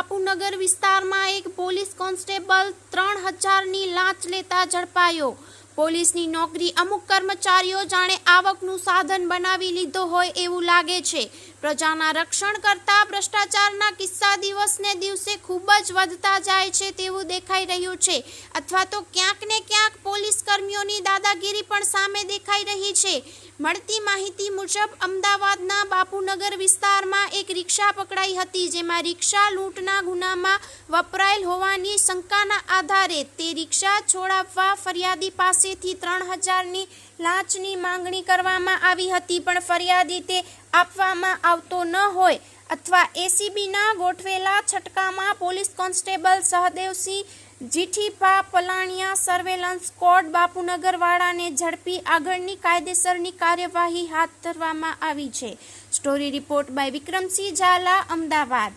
બાપુનગર વિસ્તારમાં એક police constable ત્રણ હજારની લાંચ લેતા ઝડપાયો. પોલીસની નોકરી અમુક કર્મચારીઓ જાણે આવકનું સાધન બનાવી લીધો હોય એવું લાગે છે. પ્રજાના રક્ષણ કરતા ભ્રષ્ટાચારના કિસ્સા દિવસને દિવસે ખૂબ જ વધતા જાય છે તેવું દેખાઈ રહ્યું છે. અથવા તો ક્યાંક ને ક્યાંક પોલીસ કર્મીઓની દાદાગીરી પણ સામે દેખાઈ રહી છે. મળતી માહિતી મુજબ, અમદાવાદના બાપુનગર વિસ્તારમાં એક રિક્ષા પકડાઈ હતી, જેમાં રિક્ષા લૂંટના ગુનામાં વપરાયેલ હોવાની શંકાના આધારે તે રિક્ષા છોડાવવા ફરિયાદી પાસેથી ત્રણ હજારની લાંચની માંગણી કરવામાં આવી હતી, પણ ફરિયાદી તે આપવામાં આવતો ન હોય. અથવા એસીબીના ગોઠવેલા છટકામાં police constable Sahdevsinh Jithipa Palaniya surveillance squad Bapunagar વાળાને ઝડપી આગળની કાયદેસરની કાર્યવાહી હાથ ધરવામાં આવી છે. Story report by Vikramsinh Zala Ahmedabad.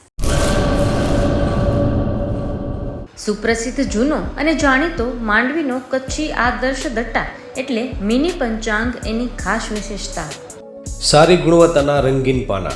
સુપ્રસિદ્ધ જૂનો અને જાણીતો માંડવીનો કચ્છી આદર્શ દટ્ટા એટલે મિની પંચાંગ એની ખાસ વિશેષતા. સારી ગુણવત્તાના રંગીન પાના.